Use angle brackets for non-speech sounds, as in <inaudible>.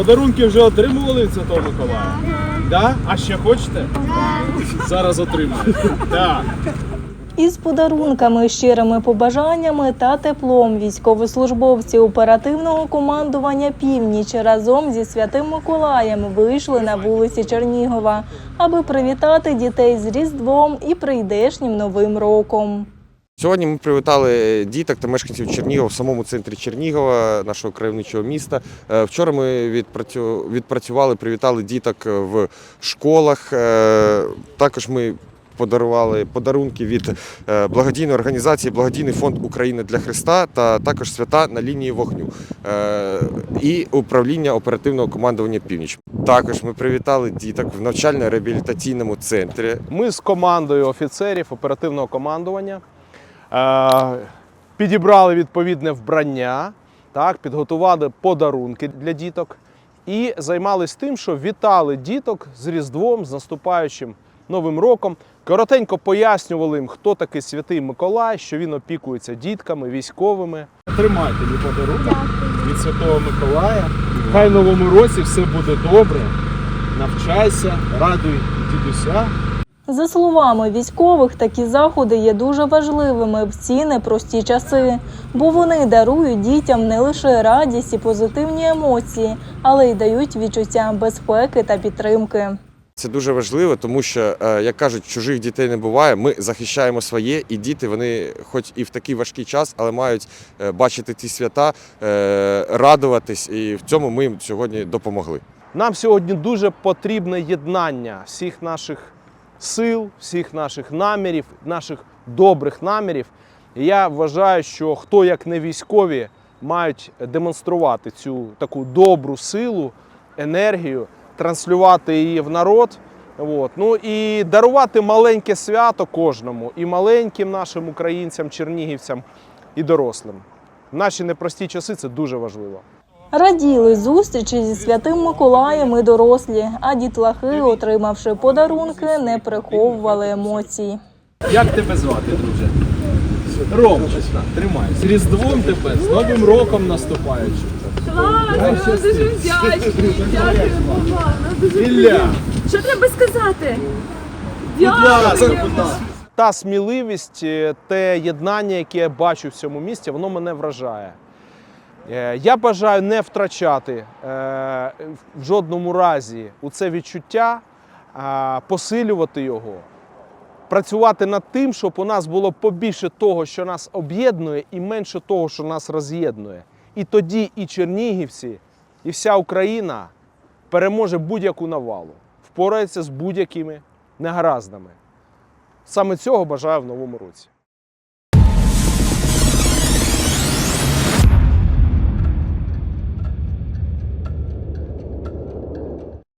Подарунки вже отримували від Святого Миколая? Да? А ще хочете? Зараз отримаєте. Так. <laughs> Із подарунками, щирими побажаннями та теплом військовослужбовці оперативного командування Північ разом зі святим Миколаєм вийшли на вулиці Чернігова, аби привітати дітей з Різдвом і прийдешнім новим роком. Сьогодні ми привітали діток та мешканців Чернігова в самому центрі Чернігова, нашого краєвничого міста. Е, Вчора ми відпрацювали, привітали діток в школах. Е, Також ми подарували подарунки від е, благодійної організації Благодійний фонд України для Христа та також свята на лінії вогню Е, і управління оперативного командування Північ. Також ми привітали діток в навчально-реабілітаційному центрі. Ми з командою офіцерів оперативного командування е, підібрали відповідне вбрання, так, підготували подарунки для діток і займалися тим, що вітали діток з Різдвом, з наступаючим Новим роком. Коротенько пояснювали їм, хто такий святий Миколай, що він опікується дітками, військовими. Тримайте мій подарунок від Святого Миколая. Хай в новому році все буде добре. Навчайся, радуй дідуся. За словами військових, такі заходи є дуже важливими в ці непрості часи, бо вони дарують дітям не лише радість і позитивні емоції, але й дають відчуття безпеки та підтримки. Це дуже важливо, тому що, е, як кажуть, чужих дітей не буває. Ми захищаємо своє, і діти вони, хоч і в такий важкий час, але мають е, бачити ті свята, е, радуватись, і в цьому ми їм сьогодні допомогли. Нам сьогодні дуже потрібне єднання всіх наших сил, всіх наших намірів, наших добрих намірів. Я вважаю, що хто як не військові мають демонструвати цю таку добру силу, енергію, транслювати її в народ. От. Ну і дарувати маленьке свято кожному, і маленьким нашим українцям, чернігівцям, і дорослим. В наші непрості часи це дуже важливо. Раділи зустрічі зі святим Миколаєм і дорослі, а дітлахи, отримавши подарунки, не приховували емоцій. Як тебе звати, друже? Ромчик, тримай. З Різдвом тебе, з Новим роком наступаючим. Клас, ну, дуже вдячні. Дякую, мама. Дуже Ілля. Що треба сказати? Дякую. та сміливість, е, те єднання, яке я бачу в цьому місті, воно мене вражає. Е, Я бажаю не втрачати е, в жодному разі у це відчуття, посилювати його, працювати над тим, щоб у нас було побільше того, що нас об'єднує, і менше того, що нас роз'єднує. І тоді і чернігівці, і вся Україна переможе будь-яку навалу, впорається з будь-якими негараздами. Саме цього бажаю в новому році.